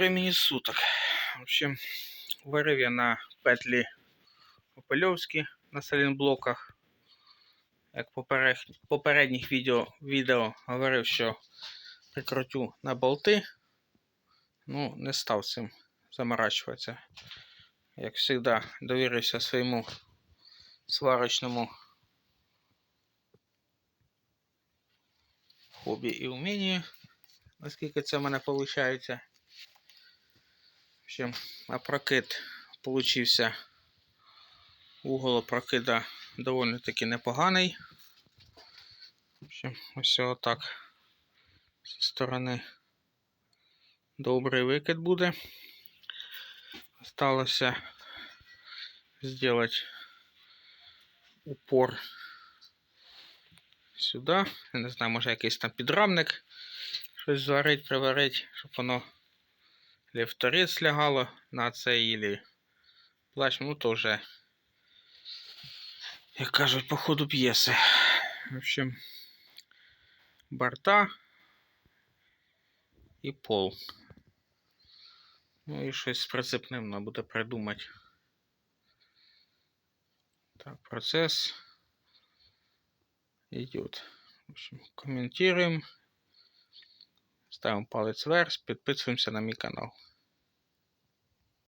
времени суток. В общем, варив я на петлі Опельовські на салінблоках. Як в попередніх відео, відео говорив, що прикрутю на болти. Ну, не став цим заморачуватися. Як завжди, довірився своєму сварочному хобі і вмінню, наскільки це в мене виходить. Общем, опрокид получився. Угол опрокида доволі таки непоганий. В общем, ось отак. Зі сторони добрий викид буде. Осталося зробити упор сюди. Я не знаю, може якийсь там підрамник. Щось зварить, приварить, щоб воно или в торец лягало на це, или плащ, ну то вже, як кажуть, по ходу п'єси. В общем, борта і пол. Ну і щось з прицепним треба буде придумати. Так, процесс идет. В общем, комментируем. Ставим палець вверх, підписуємося на мій канал.